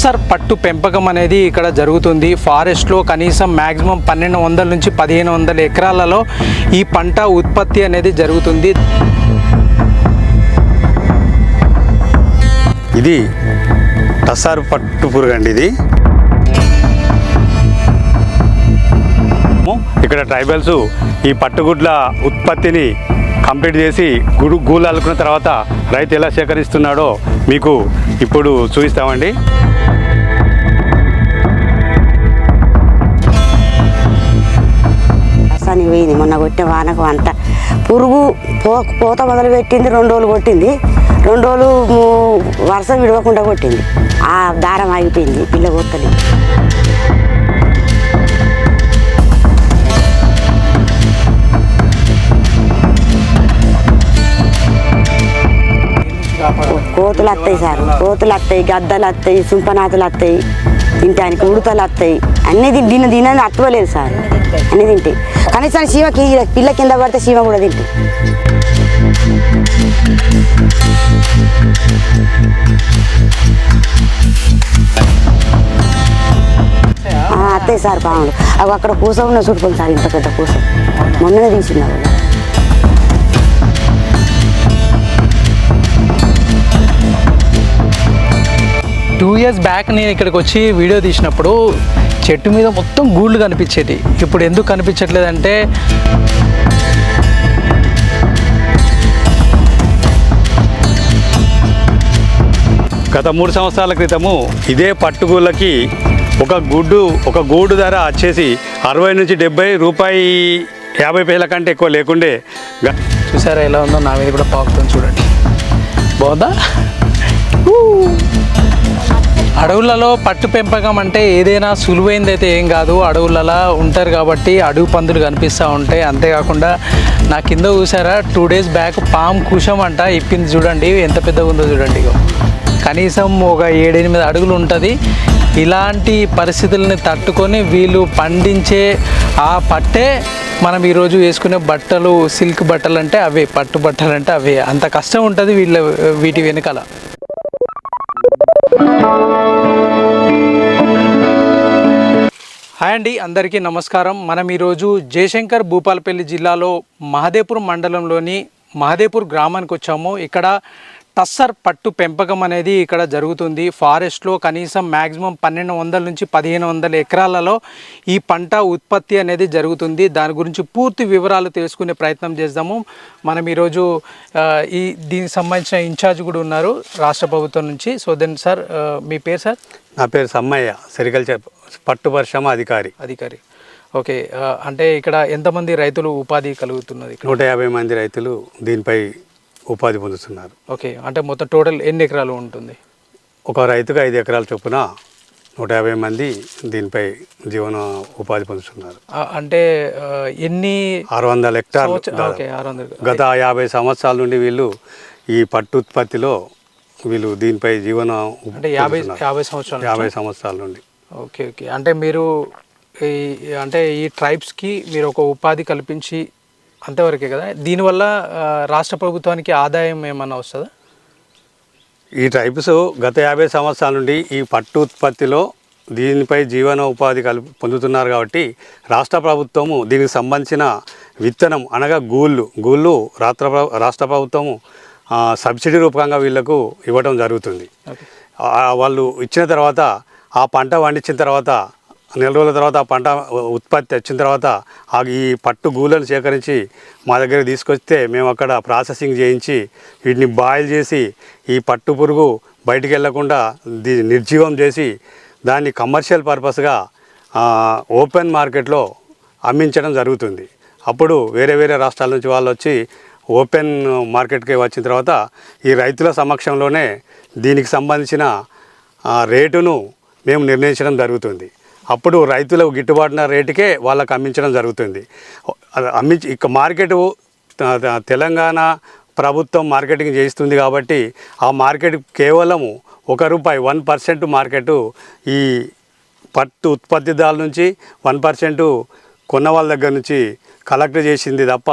టస్సర్ పట్టు పెంపకం అనేది ఇక్కడ జరుగుతుంది. ఫారెస్ట్లో కనీసం మ్యాక్సిమం పన్నెండు వందల నుంచి పదిహేను వందల ఎకరాలలో ఈ పంట ఉత్పత్తి అనేది జరుగుతుంది. ఇది టసార్ పట్టు పురుగు అండి ఇది. ఇక్కడ ట్రైబల్స్ ఈ పట్టుగుడ్ల ఉత్పత్తిని కంప్లీట్ చేసి గుడు గూలు అల్లుకున్న తర్వాత రైతు ఎలా సేకరిస్తున్నాడో మీకు ఇప్పుడు చూపిస్తామండి. అసలు పోయింది. మొన్న కొట్టిన వానకు అంత పురుగు పో పోత మొదలు పెట్టింది రెండు రోజులు కొట్టింది. రెండు రోజులు వర్షం విడవకుండా కొట్టింది. ఆ దారం ఆగిపోయింది పిల్ల కొట్టలేదు. కోతులు వస్తాయి సార్ కోతులు వస్తాయి గద్దలు వస్తాయి సుంపనాతులు వస్తాయి తింటానికి ఉడతలు వస్తాయి అన్నీ తిని దీని దీని సార్. అన్నీ తింటాయి కనీసం శివ పిల్ల కింద పడితే శివ కూడా తింటాయి అత్తయ్య సార్ పాములు. అవి అక్కడ పూస ఉన్న చూడుకోండి సార్ ఇంత పెద్ద పూస మొన్ననే తీసినారు టూ ఇయర్స్ బ్యాక్ నేను ఇక్కడికి వచ్చి వీడియో తీసినప్పుడు చెట్టు మీద మొత్తం గూళ్ళు కనిపించేది ఇప్పుడు ఎందుకు కనిపించట్లేదంటే గత మూడు సంవత్సరాల క్రితము ఇదే పట్టుగూళ్ళకి ఒక గుడ్డు ఒక గూడు ధర వచ్చేసి అరవై నుంచి డెబ్బై రూపాయి యాభై పైసల కంటే ఎక్కువ లేకుండే చూసారా ఎలా ఉందో నా మీద కూడా పాకుతుంది చూడండి. బాగుందా. అడవులలో పట్టు పెంపకం అంటే ఏదైనా సులువైంది అయితే ఏం కాదు. అడవులలో ఉంటారు కాబట్టి అడవి పందులు కనిపిస్తూ ఉంటాయి. అంతేకాకుండా నా కింద చూసారా? టూ డేస్ బ్యాక్ పామ్ కుషం అంట ఇప్పింది చూడండి. ఎంత పెద్దగా ఉందో చూడండి కనీసం ఒక ఏడెనిమిది అడుగులు ఉంటుంది. ఇలాంటి పరిస్థితుల్ని తట్టుకొని వీళ్ళు పండించే ఆ పట్టే మనం ఈరోజు వేసుకునే బట్టలు సిల్క్ బట్టలు అంటే అవే పట్టు బట్టలు అంటే అవే. అంత కష్టం ఉంటుంది వీళ్ళ వీటి వెనకాల. హాయ్ అండి అందరికీ నమస్కారం. మనం ఈరోజు జయశంకర్ భూపాలపల్లి జిల్లాలో మహదేపూర్ మండలంలోని మహదేపూర్ గ్రామానికి వచ్చాము. ఇక్కడ టస్సర్ పట్టు పెంపకం అనేది ఇక్కడ జరుగుతుంది. ఫారెస్ట్లో కనీసం మ్యాక్సిమం పన్నెండు వందల నుంచి పదిహేను వందల ఎకరాలలో ఈ పంట ఉత్పత్తి అనేది జరుగుతుంది. దాని గురించి పూర్తి వివరాలు తెలుసుకునే ప్రయత్నం చేద్దాము. మనం ఈరోజు ఈ దీనికి సంబంధించిన ఇన్ఛార్జ్ కూడా ఉన్నారు రాష్ట్ర ప్రభుత్వం నుంచి. సో దెన్ సార్ మీ పేరు సార్? నా పేరు సమ్మయ్య సెరికల్చర్ పట్టు పరిశ్రమ అధికారి. అధికారి. ఓకే అంటే ఇక్కడ ఎంతమంది రైతులు ఉపాధి కలుగుతున్నది నూట యాభై మంది రైతులు దీనిపై ఉపాధి పొందుతున్నారు. ఓకే అంటే మొత్తం టోటల్ ఎన్ని ఎకరాలు ఉంటుంది? ఒక రైతుకు ఐదు ఎకరాల చొప్పున నూట యాభై మంది దీనిపై జీవన ఉపాధి పొందుతున్నారు. అంటే ఎన్ని ఆరు వందల హెక్టార్లు గత యాభై సంవత్సరాల నుండి వీళ్ళు ఈ పట్టు ఉత్పత్తిలో వీళ్ళు దీనిపై జీవన అంటే యాభై. యాభై సంవత్సరాలు యాభై సంవత్సరాల నుండి. Okay okay. అంటే మీరు ఈ అంటే ఈ ట్రైబ్స్కి మీరు ఒక ఉపాధి కల్పించి అంతవరకే కదా? దీనివల్ల రాష్ట్ర ప్రభుత్వానికి ఆదాయం ఏమన్నా వస్తుందా? ఈ ట్రైబ్స్ గత యాభై సంవత్సరాల నుండి ఈ పట్టు ఉత్పత్తిలో దీనిపై జీవన ఉపాధి కల్పి పొందుతున్నారు కాబట్టి రాష్ట్ర ప్రభుత్వము దీనికి సంబంధించిన విత్తనం అనగా గూళ్ళు గూళ్ళు రాష్ట్ర రాష్ట్ర ప్రభుత్వము సబ్సిడీ రూపకంగా వీళ్ళకు ఇవ్వడం జరుగుతుంది. వాళ్ళు ఇచ్చిన తర్వాత ఆ పంట పండించిన తర్వాత నెల రోజుల తర్వాత ఆ పంట ఉత్పత్తి వచ్చిన తర్వాత ఆ ఈ పట్టు గూళ్ళను సేకరించి మా దగ్గర తీసుకొస్తే మేము అక్కడ ప్రాసెసింగ్ చేయించి వీటిని బాయిల్ చేసి ఈ పట్టు పురుగు బయటికి వెళ్ళకుండా దీ నిర్జీవం చేసి దాన్ని కమర్షియల్ పర్పస్గా ఓపెన్ మార్కెట్లో అమ్మించడం జరుగుతుంది. అప్పుడు వేరే వేరే రాష్ట్రాల నుంచి వాళ్ళు వచ్చి ఓపెన్ మార్కెట్కి వచ్చిన తర్వాత ఈ రైతుల సమక్షంలోనే దీనికి సంబంధించిన రేటును మేము నిర్ణయించడం జరుగుతుంది. అప్పుడు రైతులకు గిట్టుబాటున రేటుకే వాళ్ళకి అమ్మించడం జరుగుతుంది. అమ్మించి ఇక మార్కెట్ తెలంగాణ ప్రభుత్వం మార్కెటింగ్ చేయిస్తుంది కాబట్టి ఆ మార్కెట్ కేవలము ఒక రూపాయి వన్ పర్సెంట్ మార్కెట్ ఈ పట్టు ఉత్పత్తిదారుల నుంచి వన్ పర్సెంట్ కొన్న వాళ్ళ దగ్గర నుంచి కలెక్ట్ చేసింది తప్ప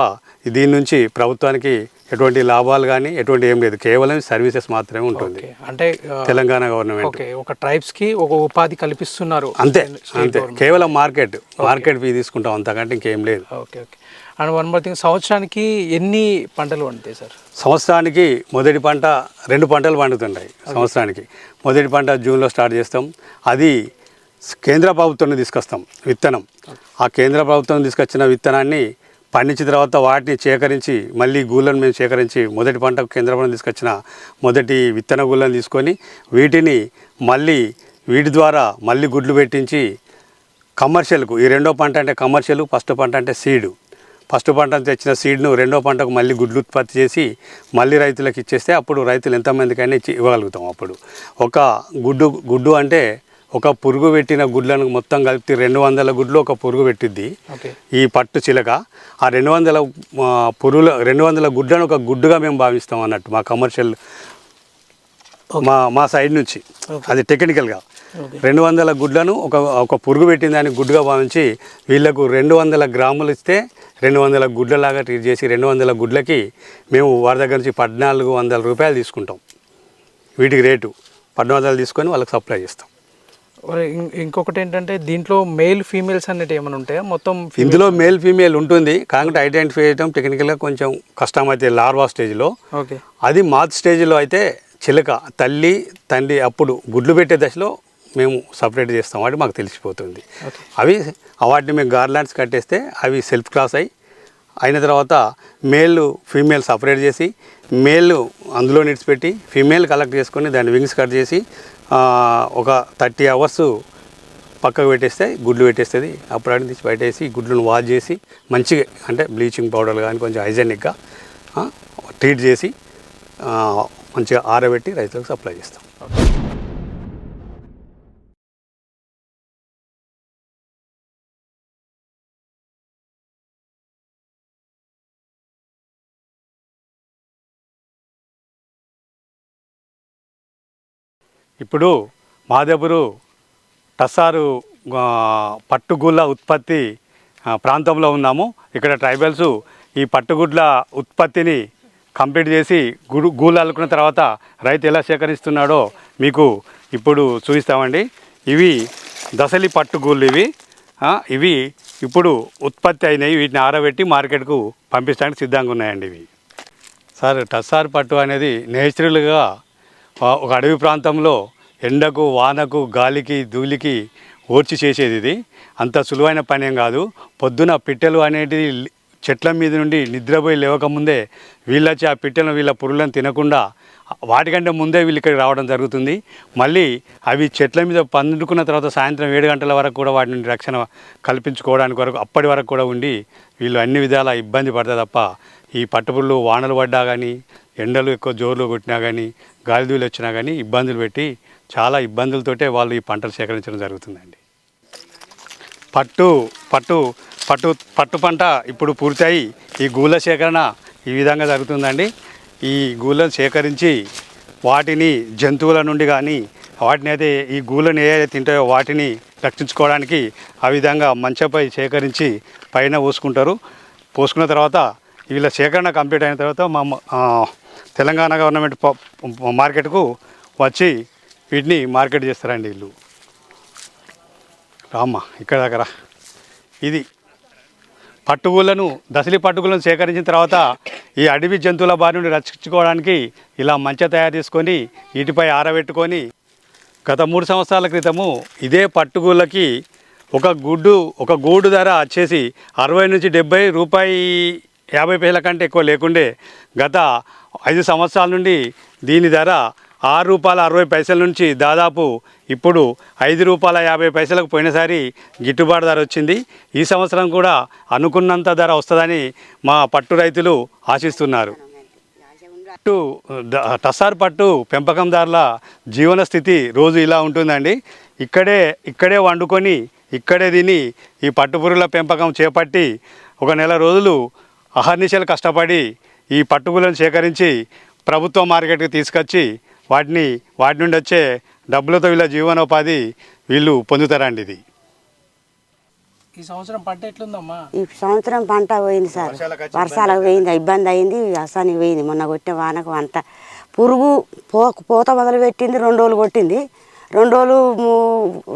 దీని నుంచి ప్రభుత్వానికి ఎటువంటి లాభాలు కానీ ఎటువంటి ఏం లేదు. కేవలం సర్వీసెస్ మాత్రమే ఉంటుంది. అంటే తెలంగాణ గవర్నమెంట్ ఓకే. ఒక ట్రైబ్స్కి ఒక ఉపాధి కల్పిస్తున్నారు అంతే అంతే. కేవలం మార్కెట్ మార్కెట్ ఫీ తీసుకుంటాం. అంతకంటే ఇంకేం లేదు. Okay okay. And one more thing సంవత్సరానికి ఎన్ని పంటలు పండుతాయి సార్? సంవత్సరానికి మొదటి పంట రెండు పంటలు పండుతుంటాయి సంవత్సరానికి. మొదటి పంట జూన్లో స్టార్ట్ చేస్తాం. అది కేంద్ర ప్రభుత్వం తీసుకొస్తాం. విత్తనం. ఆ కేంద్ర ప్రభుత్వం తీసుకొచ్చిన విత్తనాన్ని పండించిన తర్వాత వాటిని సేకరించి మళ్ళీ గూళ్ళను మేము సేకరించి మొదటి పంట కేంద్రంలో తీసుకొచ్చిన మొదటి విత్తన గూళ్ళను తీసుకొని వీటిని మళ్ళీ వీటి ద్వారా మళ్ళీ గుడ్లు పెట్టించి కమర్షియల్కు ఈ రెండో పంట అంటే కమర్షియల్ ఫస్ట్ పంట అంటే సీడు. ఫస్ట్ పంట తెచ్చిన సీడ్ను రెండో పంటకు మళ్ళీ గుడ్లు ఉత్పత్తి చేసి మళ్ళీ రైతులకు ఇచ్చేస్తే అప్పుడు రైతులు ఎంతమందికైనా ఇచ్చి ఇవ్వగలుగుతాం అప్పుడు. ఒక గుడ్డు గుడ్డు అంటే ఒక పురుగు పెట్టిన గుడ్లను మొత్తం కలిపి రెండు వందల గుడ్లు ఒక పురుగు పెట్టిద్ది. ఈ పట్టు చిలక ఆ రెండు వందల పురుగుల రెండు వందల గుడ్లను ఒక గుడ్డుగా మేము భావిస్తాం అన్నట్టు మా కమర్షియల్ మా మా సైడ్ నుంచి. అది టెక్నికల్గా. రెండు వందల గుడ్లను ఒక ఒక పురుగు పెట్టిన దాన్ని గుడ్డుగా భావించి వీళ్ళకు రెండు వందల గ్రాములు ఇస్తే రెండు వందల గుడ్లలాగా ట్రీట్ చేసి రెండు వందల గుడ్లకి మేము వారి దగ్గర నుంచి పద్నాలుగు వందల రూపాయలు తీసుకుంటాం. వీటికి రేటు పద్నాలుగు వందలు తీసుకొని వాళ్ళకి సప్లై చేస్తాం. ఇంకొకటి ఏంటంటే దీంట్లో మేల్ ఫీమేల్స్ అన్నట్టు ఏమైనా ఉంటాయా? మొత్తం ఇందులో మేల్ ఫీమేల్ ఉంటుంది. కాకపోతే ఐడెంటిఫై చేయడం టెక్నికల్గా కొంచెం కష్టం అయితే లార్వా స్టేజ్లో. ఓకే. అది మాత్ స్టేజ్లో అయితే చిలక తల్లి తండ్రి అప్పుడు గుడ్లు పెట్టే దశలో మేము సపరేట్ చేస్తాం. వాటి మాకు తెలిసిపోతుంది. అవి వాటిని మేము గార్లాండ్స్ కట్టేస్తే అవి సెల్ఫ్ క్రాస్ అయ్యి అయిన తర్వాత మేల్ ఫీమేల్ సపరేట్ చేసి మేల్ అందులో నిడిచిపెట్టి ఫీమేల్ కలెక్ట్ చేసుకొని దాని వింగ్స్ కట్ చేసి ఒక థర్టీ అవర్స్ పక్కకు పెట్టేస్తే గుడ్లు పెట్టేస్తుంది. అప్పుడు అడిగి తీసి బయటేసి గుడ్లను వాష్ చేసి మంచిగా అంటే బ్లీచింగ్ పౌడర్ కానీ కొంచెం హైజెనిక్గా ట్రీట్ చేసి మంచిగా ఆరబెట్టి రైతులకు సప్లై చేస్తాం. ఇప్పుడు మాదేపురు టస్సారు పట్టుగుళ్ళ ఉత్పత్తి ప్రాంతంలో ఉన్నాము. ఇక్కడ ట్రైబల్స్ ఈ పట్టుగుడ్ల ఉత్పత్తిని కంప్లీట్ చేసి గుడు గూళ్ళు అల్లుకున్న తర్వాత రైతు ఎలా సేకరిస్తున్నాడో మీకు ఇప్పుడు చూపిస్తామండి. ఇవి దసలి పట్టుగూళ్ళు ఇవి. ఇవి ఇప్పుడు ఉత్పత్తి అయినాయి వీటిని ఆరబెట్టి మార్కెట్కు పంపించడానికి సిద్ధంగా ఉన్నాయండి ఇవి. సార్ టస్సార్ పట్టు అనేది నేచురల్గా ఒక అడవి ప్రాంతంలో ఎండకు వానకు గాలికి ధూళికి ఓడ్చి చేసేది ఇది. అంత సులువైన పని ఏం కాదు. పొద్దున పిట్టెలు అనేటివి చెట్ల మీద నుండి నిద్రపోయి లేవకముందే వీళ్ళొచ్చి ఆ పిట్టెలను వీళ్ళ పురుగులను తినకుండా వాటికంటే ముందే వీళ్ళు ఇక్కడికి రావడం జరుగుతుంది. మళ్ళీ అవి చెట్ల మీద పండుకున్న తర్వాత సాయంత్రం ఏడు గంటల వరకు కూడా వాటి నుండి రక్షణ కల్పించుకోవడానికి వరకు అప్పటి వరకు కూడా ఉండి వీళ్ళు అన్ని విధాల ఇబ్బంది పడతారు తప్ప ఈ పట్టుపుళ్ళు వానలు పడ్డా కానీ ఎండలు ఎక్కువ జోరులో కొట్టినా కానీ గాలిదూలు వచ్చినా కానీ ఇబ్బందులు పెట్టి చాలా ఇబ్బందులతోటే వాళ్ళు ఈ పంటలు సేకరించడం జరుగుతుందండి. పట్టు పట్టు పట్టు పట్టు పంట ఇప్పుడు పూర్తయి ఈ గూళ్ళ సేకరణ ఈ విధంగా జరుగుతుందండి. ఈ గూళ్ళను సేకరించి వాటిని జంతువుల నుండి కానీ వాటిని అయితే ఈ గూళ్ళను ఏ తింటాయో వాటిని రక్షించుకోవడానికి ఆ విధంగా మంచపై సేకరించి పైన పోసుకుంటారు. పోసుకున్న తర్వాత వీళ్ళ సేకరణ కంప్లీట్ అయిన తర్వాత మా తెలంగాణ గవర్నమెంట్ మార్కెట్కు వచ్చి వీటిని మార్కెట్ చేస్తారండి వీళ్ళు. రామ్మ ఇక్కడ దగ్గర ఇది పట్టుగులను దసలి పట్టుగులను సేకరించిన తర్వాత ఈ అడవి జంతువుల బారి నుండి రక్షించుకోవడానికి ఇలా మంచ తయారు చేసుకొని వీటిపై ఆరబెట్టుకొని గత మూడు సంవత్సరాల క్రితము ఇదే పట్టుగుళ్ళకి ఒక గుడ్డు ఒక గూడు ధర వచ్చేసి అరవై నుంచి డెబ్బై రూపాయి యాభై పైసల కంటే ఎక్కువ లేకుండే గత ఐదు సంవత్సరాల నుండి దీని ధర ఆరు రూపాయల అరవై పైసల నుంచి దాదాపు ఇప్పుడు ఐదు రూపాయల యాభై పైసలకు పోయినసారి గిట్టుబాటు ధర వచ్చింది. ఈ సంవత్సరం కూడా అనుకున్నంత ధర వస్తుందని మా పట్టు రైతులు ఆశిస్తున్నారు. పట్టు టసార్ పట్టు పెంపకందారుల జీవన స్థితి రోజు ఇలా ఉంటుందండి. ఇక్కడే ఇక్కడే వండుకొని ఇక్కడే తిని ఈ పట్టుపురుగుల పెంపకం చేపట్టి ఒక నెల రోజులు అహర్నిశలు కష్టపడి ఈ పట్టుపురులను సేకరించి ప్రభుత్వ మార్కెట్కి తీసుకొచ్చి వాటిని వాటి నుండి వచ్చే డబ్బులతో వీళ్ళ జీవనోపాధి వీళ్ళు పొందుతారండి ఇది. ఈ సంవత్సరం పంట ఎట్లుందమ్మా? ఈ సంవత్సరం పంట పోయింది సార్. వర్షాలకు పోయింది ఇబ్బంది అయింది అసానికి పోయింది. మొన్న కొట్టిన వానకు అంత పురుగు పో పోత మొదలు పెట్టింది రెండు రోజులు కొట్టింది. రెండు రోజులు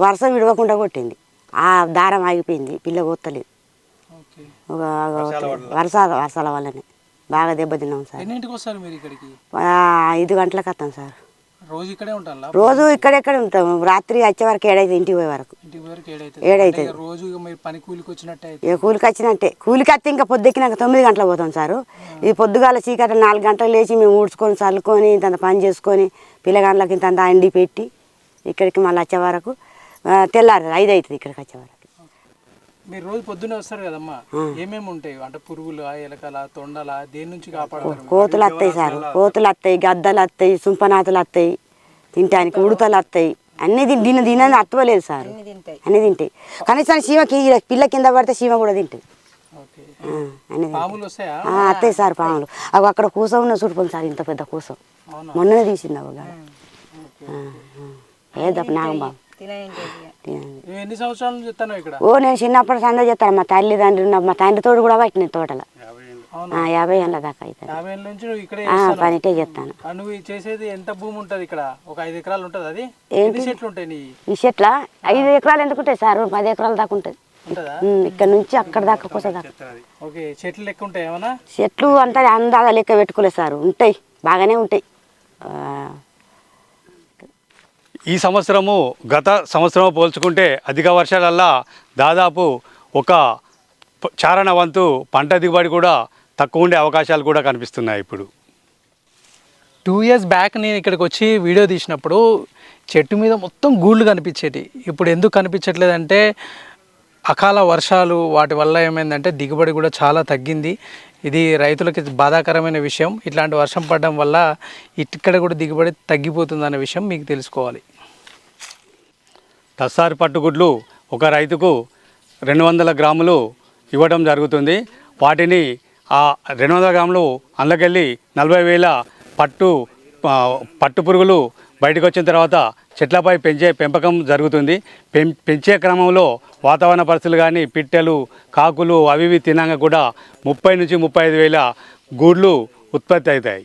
వర్షం విడవకుండా కొట్టింది. ఆ దారం ఆగిపోయింది పిల్ల కొత్తలేదు వర్షాల వర్షాల వల్లనే. బాగా దెబ్బతిన్నాం సార్. ఎన్నింటికి వస్తారు మీరు ఇక్కడికి? ఆ, ఐదు గంటలకు వస్తాం సార్. రోజు ఇక్కడే ఉంటారా? రోజు ఇక్కడెక్కడ ఉంటాం? రాత్రి వచ్చే వరకు ఏడైతే ఇంటికి పోయే వరకు. ఇక రోజు మీరు పని కూలికి వచ్చినట్టే కూలికి వచ్చినట్టే. కూలికి వస్తే ఇంకా పొద్దుకినాక తొమ్మిది గంటలకు పోతాం సారు. ఈ పొద్దుగాల చీకటి నాలుగు గంటలు లేచి మేము ఊడ్చుకొని చల్లుకొని ఇంత పని చేసుకొని పిల్లగాళ్ళకి ఇంత అండి పెట్టి ఇక్కడికి మళ్ళీ వచ్చే వరకు తెల్లారి ఐదు అవుతుంది ఇక్కడికి వచ్చే వరకు. మీరు రోజు పొద్దున్నే వస్తారు కదమ్మా. ఏమేమి ఉంటాయి? అంటే పురుగులు ఎలకల తొండల దేని నుంచి కాపాడతారు? కోతులు వస్తాయి సారు. కోతులు వస్తాయి గద్దలు వస్తాయి సుంపనాతులు వస్తాయి. తింటానికి ఉడతలు వస్తాయి అన్నీ తిని తిన తినని అత్వలేదు సార్. అన్నీ తింటాయి. కనీసం చీమకి పిల్ల కింద పడితే చీమ కూడా తింటుంది ఓకే. ఆ, అన్నీ తింటాయి. అత్తయ్య సార్ పాములు. అవి అక్కడ కూస ఉన్న చూడుకోండి సార్ ఇంత పెద్ద కూసం. మొన్ననే తీసింది అవి గాడ. ఓకే. ఏదో నాగబాబు ఎన్ని సంవత్సరాల నుంచి చెప్తాను ఇక్కడ? ఓ నేను చిన్నప్పుడు సంద చేస్తాను. మా తల్లి తండ్రి ఉన్న మా తండ్రి తోడు కూడా పట్టిన తోటలో. యాభై ఏళ్ళ. దాకా అవుతుంది. యాభై ఏళ్ళ నుంచి నువ్వు ఇక్కడే చేసేది ఎంత భూమి ఉంటుంది ఇక్కడ? ఒక ఐదు ఎకరాలు ఉంటుంది అది? ఎన్ని చెట్లు ఉంటాయి నీ ఈ చెట్ల? ఐదు ఎకరాలు ఎందుకు ఉంటాయి సార్? పది ఎకరాల దాకా ఉంటుంది. ఇక్కడ నుంచి అక్కడ దాకా కూస దాకా ఓకే చెట్లు లెక్క ఉంటాయి ఏమన్నా? చెట్లు అంతా అందాగా లెక్క పెట్టుకోలేదు సార్. ఉంటాయి. బాగానే ఉంటాయి. ఈ సంవత్సరము గత సంవత్సరం పోల్చుకుంటే అధిక వర్షాలల్లా దాదాపు ఒక చారణ వంతు పంట దిగుబడి కూడా తక్కువ ఉండే అవకాశాలు కూడా కనిపిస్తున్నాయి ఇప్పుడు. టూ ఇయర్స్ బ్యాక్ నేను ఇక్కడికి వచ్చి వీడియో తీసినప్పుడు చెట్టు మీద మొత్తం గూళ్ళు కనిపించేటి. ఇప్పుడు ఎందుకు కనిపించట్లేదంటే అకాల వర్షాలు వాటి వల్ల ఏమైందంటే దిగుబడి కూడా చాలా తగ్గింది. ఇది రైతులకి బాధాకరమైన విషయం. ఇట్లాంటి వర్షం పడడం వల్ల ఇక్కడ కూడా దిగుబడి తగ్గిపోతుందనే విషయం మీకు తెలుసుకోవాలి. టస్సారి పట్టుగుడ్లు ఒక రైతుకు రెండు వందల గ్రాములు ఇవ్వడం జరుగుతుంది. వాటిని ఆ రెండు వందల గ్రాములు అందులోకెళ్ళి నలభై వేల పట్టు పట్టు పురుగులు బయటకు వచ్చిన తర్వాత చెట్లపై పెంచే పెంపకం జరుగుతుంది. పెంచే క్రమంలో వాతావరణ పరిస్థితులు కానీ పిట్టెలు కాకులు అవి ఇవి తినంగా కూడా ముప్పై నుంచి ముప్పై ఐదు వేల గూడ్లు ఉత్పత్తి అవుతాయి.